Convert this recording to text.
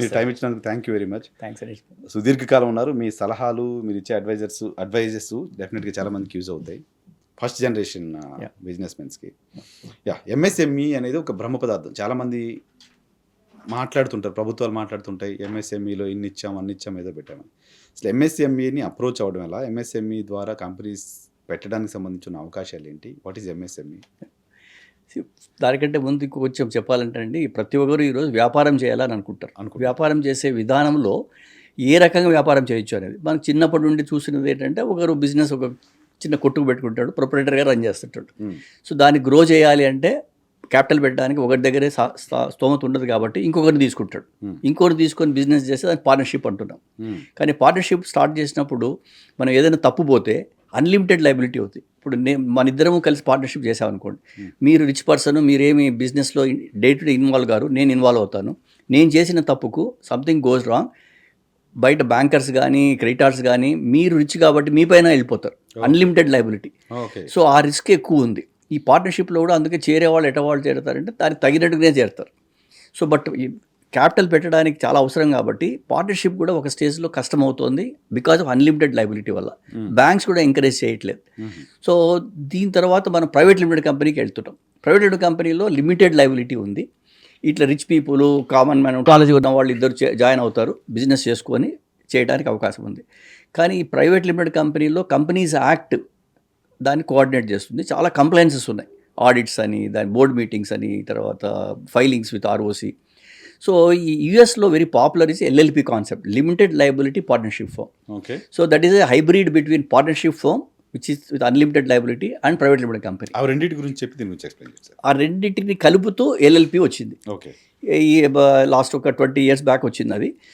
మీరు టైం ఇచ్చినందుకు thank you very much thanks Anesh సుదీర్ఘకాలం ఉన్నారు. మీ సలహాలు మీరు ఇచ్చే అడ్వైజర్స్ అడ్వైజెస్ డెఫినెట్గా చాలా మందికి యూజ్ అవుతాయి. First generation. బిజినెస్ మెన్స్కి యా ఎంఎస్ఎంఈ E అనేది ఒక బ్రహ్మ పదార్థం. చాలామంది మాట్లాడుతుంటారు ప్రభుత్వాలు మాట్లాడుతుంటాయి ఎంఎస్ఎంఈలో ఇన్ని ఇచ్చాం అన్ని ఇచ్చాం ఏదో పెట్టామని. అసలు ఎంఎస్ఎంఈని అప్రోచ్ అవ్వడం ఎలా? ఎంఎస్ఎంఈ E ద్వారా కంపెనీస్ పెట్టడానికి సంబంధించిన అవకాశాలు ఏంటి? వాట్ ఈస్ ఎంఎస్ఎంఈ దానికంటే ముందు ఇంకో కొంచెం చెప్పాలంటే అండి ప్రతి ఒక్కరు ఈరోజు వ్యాపారం చేయాలని అనుకుంటారు. అనుకుంటారు. వ్యాపారం చేసే విధానంలో ఏ రకంగా వ్యాపారం చేయొచ్చు అనేది. మనం చిన్నప్పటి నుండి చూసినది ఏంటంటే ఒకరు బిజినెస్ ఒక చిన్న కొట్టుకు పెట్టుకుంటాడు ప్రొపరేటర్గా రన్ చేస్తుంటాడు. సో దాన్ని గ్రో చేయాలి అంటే క్యాపిటల్ పెట్టడానికి ఒకరి దగ్గరే స్తోమత ఉండదు కాబట్టి ఇంకొకరిని తీసుకుంటాడు. Hmm. ఇంకొకరు తీసుకొని బిజినెస్ చేస్తే దాన్ని పార్ట్నర్షిప్ అంటున్నాం. కానీ పార్ట్నర్షిప్ స్టార్ట్ చేసినప్పుడు మనం ఏదైనా తప్పు పోతే అన్లిమిటెడ్ లైబిలిటీ అవుతుంది ఇప్పుడు నే మన ఇద్దరము కలిసి పార్ట్నర్షిప్ చేసామనుకోండి మీరు రిచ్ పర్సన్ మీరేమి బిజినెస్లో డే టు డే ఇన్వాల్వ్ గారు నేను ఇన్వాల్వ్ అవుతాను. నేను చేసిన తప్పుకు సంథింగ్ గోస్ రాంగ్ బయట బ్యాంకర్స్ కానీ క్రెడిటార్స్ కానీ మీరు రిచ్ కాబట్టి మీ పైన వెళ్ళిపోతారు. అన్లిమిటెడ్ లైబిలిటీ సో ఆ రిస్క్ ఎక్కువ ఉంది. ఈ పార్ట్నర్షిప్లో కూడా అందుకే చేరే వాళ్ళు ఎట వాళ్ళు చేరుతారంటే దానికి తగినట్టుగానే చేరుతారు. సో బట్ క్యాపిటల్ పెట్టడానికి చాలా అవసరం కాబట్టి పార్ట్నర్షిప్ కూడా ఒక స్టేజ్లో కష్టం అవుతుంది బికాజ్ ఆఫ్ అన్లిమిటెడ్ లైబిలిటీ వల్ల. బ్యాంక్స్ కూడా ఎంకరేజ్ చేయట్లేదు. సో దీని తర్వాత మనం ప్రైవేట్ లిమిటెడ్ కంపెనీకి వెళ్తుంటాం. ప్రైవేట్ లిమిటెడ్ కంపెనీలో లిమిటెడ్ లైబిలిటీ ఉంది. ఇట్లా rich people common man college ఉన్న వాళ్ళు ఇద్దరు జాయిన్ అవుతారు. బిజినెస్ చేసుకొని చేయడానికి అవకాశం ఉంది. కానీ ఈ ప్రైవేట్ లిమిటెడ్ కంపెనీలో కంపెనీస్ యాక్ట్ దాన్ని కోఆర్డినేట్ చేస్తుంది. చాలా కంప్లైన్సెస్ ఉన్నాయి. ఆడిట్స్ అని దాని బోర్డ్ మీటింగ్స్ అని తర్వాత ఫైలింగ్స్ విత్ ఆర్ఓసి. సో ఈ యుఎస్లో very popular is LLP concept limited liability partnership firm okay so that is a hybrid between partnership firm which is with unlimited liability and private limited company ఆ రెండింటి గురించి చెప్పి దీని గురించి explain చేస్తారు ఆ రెండింటిని కలుపుతూ ఎల్ఎల్పి వచ్చింది. ఓకే ఈ లాస్ట్ ఒక ట్వంటీ ఇయర్స్ బ్యాక్ వచ్చింది అది.